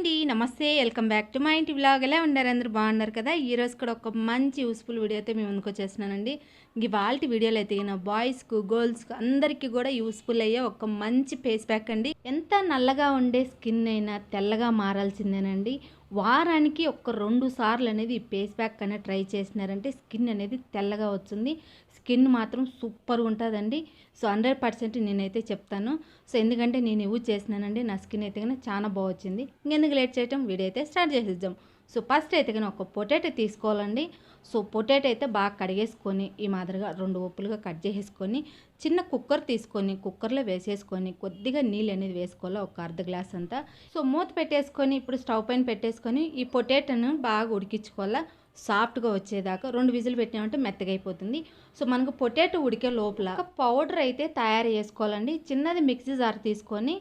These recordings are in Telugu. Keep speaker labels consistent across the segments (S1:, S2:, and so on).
S1: అండి. నమస్తే వెల్కమ్ బ్యాక్ టు మా ఇంటి బ్లాగ్. ఎలా ఉన్నారు? అందరూ బాగున్నారు కదా? ఈరోజు కూడా ఒక మంచి యూస్ఫుల్ వీడియో అయితే మేము ముందుకు వచ్చేసినానండి ఇవాళ వీడియోలు అయితే నా బాయ్స్కు గర్ల్స్కు అందరికీ కూడా యూస్ఫుల్ అయ్యే ఒక మంచి ఫేస్ ప్యాక్ అండి. ఎంత నల్లగా ఉండే స్కిన్ అయినా తెల్లగా మారాల్సిందేనండి. వారానికి ఒక రెండు సార్లు అనేది ఈ ఫేస్ ప్యాక్ అనేది ట్రై చేసినారంటే స్కిన్ అనేది తెల్లగా వస్తుంది. స్కిన్ మాత్రం సూపర్ ఉంటుందండి. సో హండ్రెడ్ పర్సెంట్ నేనైతే చెప్తాను. సో ఎందుకంటే నేను యూజ్ చేసినానండి. నా స్కిన్ అయితే కనుక చాలా బాగా వచ్చింది. ఇంకెందుకు లేట్ చేయటం? వీడియో అయితే స్టార్ట్ చేసేద్దాం. సో ఫస్ట్ అయితే కానీ ఒక పొటాటో తీసుకోవాలండి. సో పొటాటో అయితే బాగా కడిగేసుకొని ఈ మాదిరిగా రెండు ఉప్పులుగా కట్ చేసేసుకొని చిన్న కుక్కర్ తీసుకొని కుక్కర్లో వేసేసుకొని కొద్దిగా నీళ్ళు అనేది వేసుకోవాలి ఒక అర్ధ గ్లాస్ అంతా. సో మూత పెట్టేసుకొని ఇప్పుడు స్టవ్ పైన పెట్టేసుకొని ఈ పొటాటోను బాగా ఉడికించుకోవాలా సాఫ్ట్గా వచ్చేదాకా. రెండు విజిల్ పెట్టినామంటే మెత్తగా అయిపోతుంది. సో మనకు పొటాటో ఉడికే లోపల పౌడర్ అయితే తయారు చేసుకోవాలండి. చిన్నది మిక్సీ జార్ తీసుకొని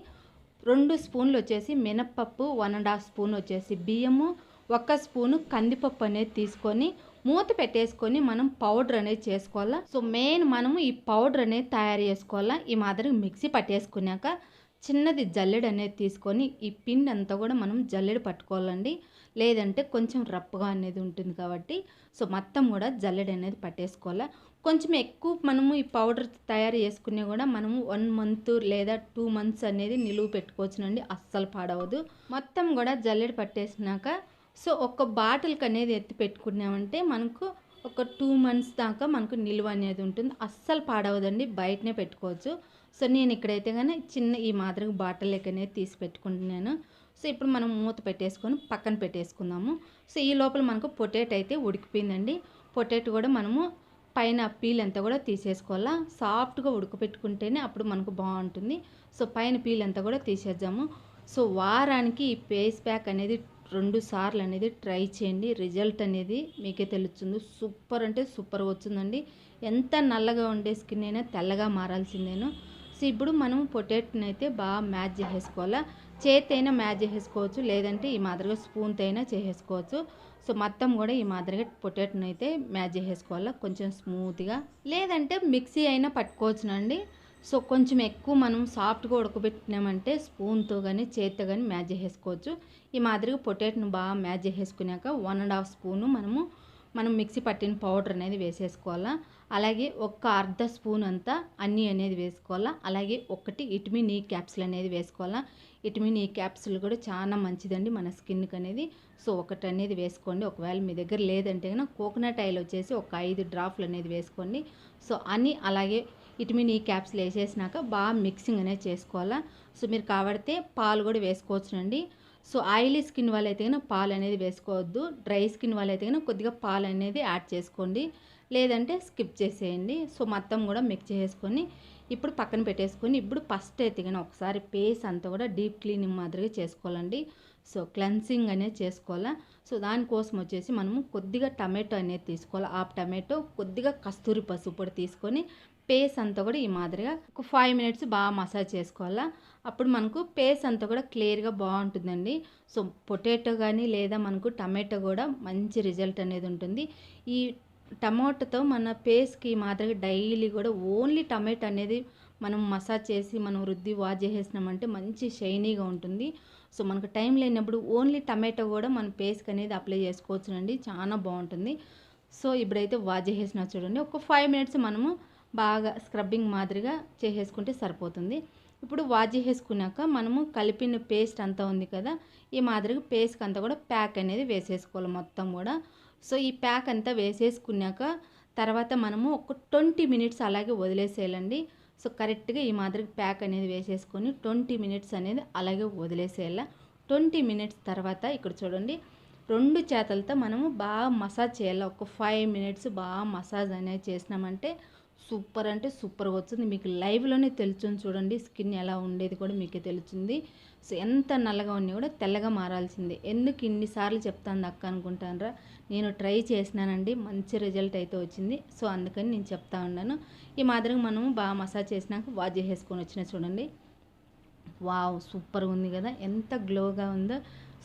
S1: రెండు స్పూన్లు వచ్చేసి మినప్పప్పు వన్ అండ్ హాఫ్ స్పూన్ వచ్చేసి బియ్యము ఒక్క స్పూను కందిపప్పు అనేది తీసుకొని మూత పెట్టేసుకొని మనం పౌడర్ అనేది చేసుకోవాలా? సో మెయిన్ మనము ఈ పౌడర్ అనేది తయారు చేసుకోవాలా? ఈ మాదిరి మిక్సీ పట్టేసుకున్నాక చిన్నది జల్లెడ అనేది తీసుకొని ఈ పిండి అంతా కూడా మనం జల్లెడ పట్టుకోవాలండి. లేదంటే కొంచెం రప్పుగా అనేది ఉంటుంది కాబట్టి. సో మొత్తం కూడా జల్లెడ అనేది పట్టేసుకోవాలా? కొంచెం ఎక్కువ మనము ఈ పౌడర్ తయారు చేసుకునే కూడా మనము వన్ మంత్ లేదా టూ మంత్స్ అనేది నిలువ పెట్టుకోవచ్చునండి. అస్సలు పాడవదు. మొత్తం కూడా జల్లెడ పట్టేసినాక సో ఒక బాటిల్కి అనేది ఎత్తి పెట్టుకున్నామంటే మనకు ఒక టూ మంత్స్ దాకా మనకు నిల్వ అనేది ఉంటుంది. అస్సలు పాడవదండి బయటనే పెట్టుకోవచ్చు. సో నేను ఇక్కడైతే కానీ చిన్న ఈ మాదిరిగా బాటిల్ అనేది తీసి పెట్టుకుంటున్నాను. సో ఇప్పుడు మనం మూత పెట్టేసుకొని పక్కన పెట్టేసుకుందాము. సో ఈ లోపల మనకు పొటాటో అయితే ఉడికిపోయిందండి. పొటాటో కూడా మనము పైన పీల్ అంతా కూడా తీసేసుకోవాలా? సాఫ్ట్గా ఉడకపెట్టుకుంటేనే అప్పుడు మనకు బాగుంటుంది. సో పైన పీల్ అంతా కూడా తీసేద్దాము. సో వారానికి ఈ ఫేస్ ప్యాక్ అనేది రెండు సార్లు అనేది ట్రై చేయండి. రిజల్ట్ అనేది మీకే తెలుస్తుంది. సూపర్ అంటే సూపర్ వచ్చిందండి. ఎంత నల్లగా ఉండే స్కిన్ అయినా తెల్లగా మారాల్సిందేను. సో ఇప్పుడు మనం పొటాటోని అయితే బాగా మ్యాచ్ చేసేసుకోవాలా? చేతి అయినా మ్యాచ్ చేసేసుకోవచ్చు. లేదంటే ఈ మాదిరిగా స్పూన్తో అయినా చేసేసుకోవచ్చు. సో మొత్తం కూడా ఈ మాదిరిగా పొటాటోని అయితే మ్యాచ్ చేసేసుకోవాలా? కొంచెం స్మూత్గా. లేదంటే మిక్సీ అయినా పట్టుకోవచ్చునండి. సో కొంచెం ఎక్కువ మనం సాఫ్ట్గా ఉడకబెట్టినామంటే స్పూన్తో కానీ చేతితో కానీ మ్యాచ్ చేసుకోవచ్చు ఈ మాదిరిగా పొటాటోను బాగా మ్యాచ్ చేసుకున్నాక వన్ అండ్ హాఫ్ స్పూను మనము మనం మిక్సీ పట్టిన పౌడర్ అనేది వేసేసుకోవాలా. అలాగే ఒక్క అర్ధ స్పూన్ అంతా అన్నీ అనేది వేసుకోవాలా. అలాగే ఒకటి ఇటమిన్ ఈ క్యాప్సుల్ అనేది వేసుకోవాలా. ఇటమిన్ ఈ క్యాప్సుల్ కూడా చాలా మంచిదండి మన స్కిన్కి అనేది. సో ఒకటి అనేది వేసుకోండి. ఒకవేళ మీ దగ్గర లేదంటే కనుక కోకోనట్ ఆయిల్ వచ్చేసి ఒక ఐదు డ్రాప్లు అనేది వేసుకోండి. సో అన్నీ అలాగే విటమిన్ ఈ క్యాప్సులు వేసేసినాక బాగా మిక్సింగ్ అనేది చేసుకోవాలా. సో మీరు కాబట్టి పాలు కూడా వేసుకోవచ్చునండి. సో ఆయిలీ స్కిన్ వాళ్ళైతే కనుక పాలు అనేది వేసుకోవద్దు. డ్రై స్కిన్ వాళ్ళు అయితే కనుక కొద్దిగా పాలు అనేది యాడ్ చేసుకోండి. లేదంటే స్కిప్ చేసేయండి. సో మొత్తం కూడా మిక్స్ చేసుకొని ఇప్పుడు పక్కన పెట్టేసుకొని ఇప్పుడు ఫస్ట్ అయితే కానీ ఒకసారి పేస్ అంతా కూడా డీప్ క్లీనింగ్ మాదిరిగా చేసుకోవాలండి. సో క్లెన్సింగ్ అనేది చేసుకోవాలా. సో దానికోసం వచ్చేసి మనము కొద్దిగా టమాటో అనేది తీసుకోవాలి. ఆ టమాటో కొద్దిగా కస్తూరి పసుపు పొడి తీసుకొని పేస్ అంతా కూడా ఈ మాదిరిగా ఒక ఫైవ్ మినిట్స్ బాగా మసాజ్ చేసుకోవాలా. అప్పుడు మనకు పేస్ అంతా కూడా క్లియర్గా బాగుంటుందండి. సో పొటాటో కానీ లేదా మనకు టమాటో కూడా మంచి రిజల్ట్ అనేది ఉంటుంది. ఈ టమాటోతో మన పేస్కి మాదిరిగా డైలీ కూడా ఓన్లీ టమాటో అనేది మనం మసాజ్ చేసి మనం రుద్ది వాష్ చేసేసినామంటే మంచి షైనీగా ఉంటుంది. సో మనకు టైం లేనప్పుడు ఓన్లీ టమాటో కూడా మన పేస్కి అనేది అప్లై చేసుకోవచ్చునండి. చాలా బాగుంటుంది. సో ఇప్పుడైతే వాష్ చేసేసిన చూడండి. ఒక ఫైవ్ మినిట్స్ మనము బాగా స్క్రబ్బింగ్ మాదిరిగా చేసేసుకుంటే సరిపోతుంది. ఇప్పుడు వాష్ చేసేసుకున్నాక మనము కలిపిన పేస్ట్ అంతా ఉంది కదా ఈ మాదిరిగా పేస్ట్ అంతా కూడా ప్యాక్ అనేది వేసేసుకోవాలి మొత్తం కూడా. సో ఈ ప్యాక్ అంతా వేసేసుకున్నాక తర్వాత మనము ఒక ట్వంటీ మినిట్స్ అలాగే వదిలేసేయాలండి. సో కరెక్ట్గా ఈ మాదిరిగా ప్యాక్ అనేది వేసేసుకొని ట్వంటీ మినిట్స్ అనేది అలాగే వదిలేసేయాల. ట్వంటీ మినిట్స్ తర్వాత ఇక్కడ చూడండి రెండు చేతలతో మనము బాగా మసాజ్ చేయాలి. ఒక ఫైవ్ మినిట్స్ బాగా మసాజ్ అనేది చేసినామంటే సూపర్ అంటే సూపర్గా వచ్చింది. మీకు లైవ్లోనే తెలుస్తుంది చూడండి. స్కిన్ ఎలా ఉండేది కూడా మీకే తెలుస్తుంది. సో ఎంత నల్లగా ఉన్నా కూడా తెల్లగా మారాల్సిందే. ఎందుకు ఇన్నిసార్లు చెప్తాను అక్క అనుకుంటానరా? నేను ట్రై చేసినానండి. మంచి రిజల్ట్ అయితే వచ్చింది. సో అందుకని నేను చెప్తా ఉన్నాను. ఈ మాదిరిగా మనము బాగా మసాజ్ చేసినాక వాష్ చేసేసుకొని వచ్చిన చూడండి. వావ్! సూపర్గా ఉంది కదా. ఎంత గ్లోగా ఉందో.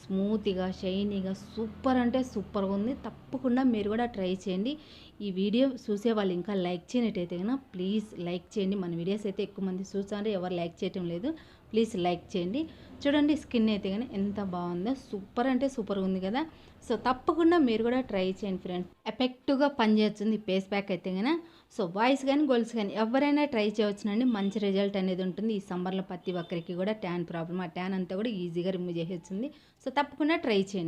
S1: స్మూత్గా షైనీగా సూపర్ అంటే సూపర్గా ఉంది. తప్పకుండా మీరు కూడా ట్రై చేయండి. ఈ వీడియో చూసే వాళ్ళు ఇంకా లైక్ చేయనట్టయితే కనుక ప్లీజ్ లైక్ చేయండి. మన వీడియోస్ అయితే ఎక్కువ మంది చూసారు ఎవరు లైక్ చేయటం లేదు. ప్లీజ్ లైక్ చేయండి. చూడండి స్కిన్ అయితే కానీ ఎంత బాగుందో. సూపర్ అంటే సూపర్ ఉంది కదా. సో తప్పకుండా మీరు కూడా ట్రై చేయండి ఫ్రెండ్స్. ఎఫెక్టివ్గా పనిచేస్తుంది ఈ ఫేస్ ప్యాక్ అయితే కనుక. సో బాయ్స్ కానీ గర్ల్స్ కానీ ఎవరైనా ట్రై చేయవచ్చునండి. మంచి రిజల్ట్ అనేది ఉంటుంది. ఈ సమ్మర్లో ప్రతి ఒక్కరికి కూడా ట్యాన్ ప్రాబ్లమ్. ఆ ట్యాన్ అంతా కూడా ఈజీగా రిమూవ్ చేసేస్తుంది. సో తప్పకుండా ట్రై చేయండి.